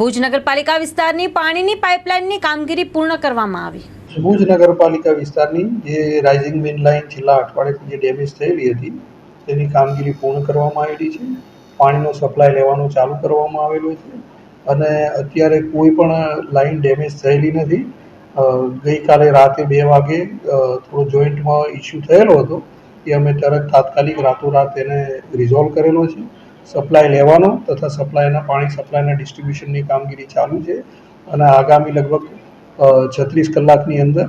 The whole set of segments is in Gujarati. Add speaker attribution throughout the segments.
Speaker 1: ભુજ નગરપાલિકા વિસ્તારની પાણીની પાઇપલાઇનની કામગીરી પૂર્ણ કરવામાં આવી.
Speaker 2: ભુજ નગરપાલિકા વિસ્તારની જે રાઇઝિંગ મેન લાઇન છેલ્લા અઠવાડિયાથી જે ડેમેજ થયેલી હતી, તેની કામગીરી પૂર્ણ કરવામાં આવેલી છે. પાણીનો સપ્લાય લેવાનું ચાલુ કરવામાં આવેલું છે. અને અત્યારે કોઈ પણ લાઇન ડેમેજ થયેલી નથી. ગઈકાલે રાતે બે વાગે થોડો જોઈન્ટમાં ઇસ્યુ થયેલો હતો, એ અમે તરત તાત્કાલિક રાતોરાત એને રિઝોલ્વ કરેલો છે. સપ્લાય લેવાનો તથા સપ્લાયના પાણી સપ્લાયના ડિસ્ટ્રીબ્યુશનની કામગીરી ચાલુ છે અને આગામી લગભગ છત્રીસ કલાકની અંદર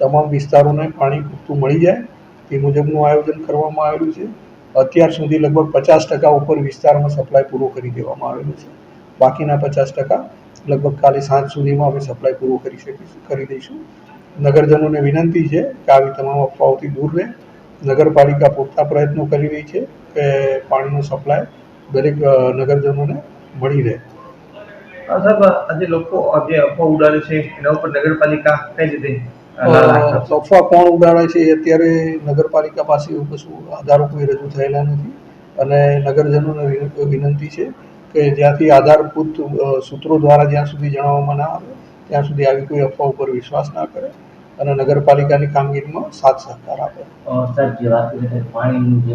Speaker 2: તમામ વિસ્તારોને પાણી પૂરતું મળી જાય. તે મુજબનું આયોજન કરવામાં આવેલું છે. અત્યાર સુધી લગભગ પચાસ ટકા ઉપર વિસ્તારમાં સપ્લાય પૂરો કરી દેવામાં આવેલો છે. બાકીના પચાસ ટકા લગભગ કાલે સાંજ સુધીમાં અમે સપ્લાય પૂરો કરી શકીશું, કરી દઈશું. નગરજનોને વિનંતી છે કે આવી તમામ અફવાઓથી દૂર રહે. નગરપાલિકા પૂરતા પ્રયત્નો કરી રહી છે કે પાણીનો સપ્લાય દરેક નગરજનોને મળી રહે.
Speaker 3: સાહેબ આજે લોકો જે અફવા ઉડાડે છે એના ઉપર નગરપાલિકા કઈ રીતે?
Speaker 2: અફવા કોણ ઉડાડે છે એ અત્યારે નગરપાલિકા પાસે એવું કશું આધારો કોઈ રજૂ થયેલા નથી. અને નગરજનોને વિનંતી છે કે જ્યાંથી આધારભૂત સૂત્રો દ્વારા જ્યાં સુધી જણાવવામાં ના આવે ત્યાં સુધી આવી કોઈ અફવા ઉપર વિશ્વાસ ના કરે અને નગરપાલિકાની કામગીરીમાં સાથ સહકાર આપે.
Speaker 4: અ, જે વાત પાણીનું જે